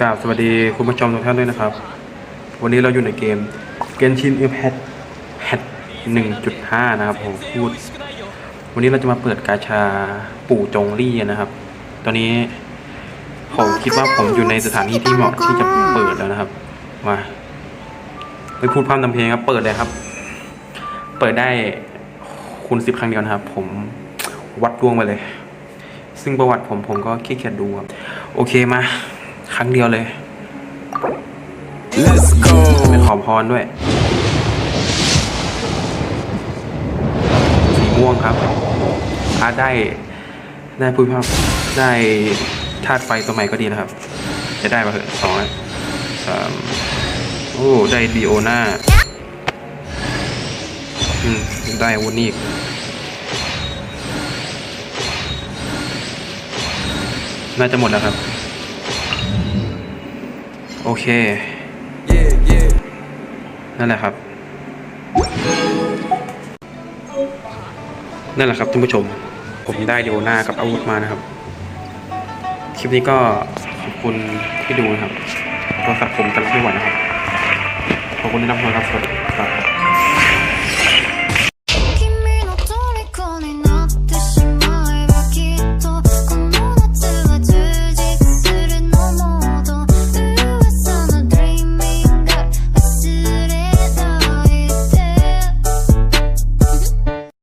กราบสวัสดีคุณผู้ชมทุกท่านด้วยนะครับ วันนี้เราอยู่ในเกม Genshin Impact Hat 1.5นะครับผมพูด วันนี้เราจะมาเปิดกาชาปู่จงลี่นะครับ ตอนนี้ผมคิดว่าผมอยู่ในสถานที่ที่เหมาะที่จะเปิดแล้วนะครับ มาไปพูดพร่ำทำเพลงครับ เปิดเลยครับ เปิดได้คูณสิบครั้งเดียวนะครับ ผมวัดดวงไปเลย ซึ่งประวัติผมผมก็ขี้เกียจดูครับ โอเคมา ครั้งเดียวเลย Let's go ไปขอพรด้วย สีม่วงครับอาได้ได้พูดภาพได้ธาตุไฟตัวใหม่ก็ดีนะครับ จะได้มาเถอะสองแล้วสามโอ้ ได้ดีโอนาอืม ได้อาวุธนี่อีกน่าจะหมดแล้วครับ โอเค นั่นแหละครับ นั่นแหละครับท่านผู้ชม ผมได้ดีโยนากับอาวุธมานะครับ คลิปนี้ก็ขอบคุณที่ดูนะครับโทรศัพท์ผมจะรับไม่ไหวนะครับ ขอบคุณที่รับชมครับสวัสดีครับ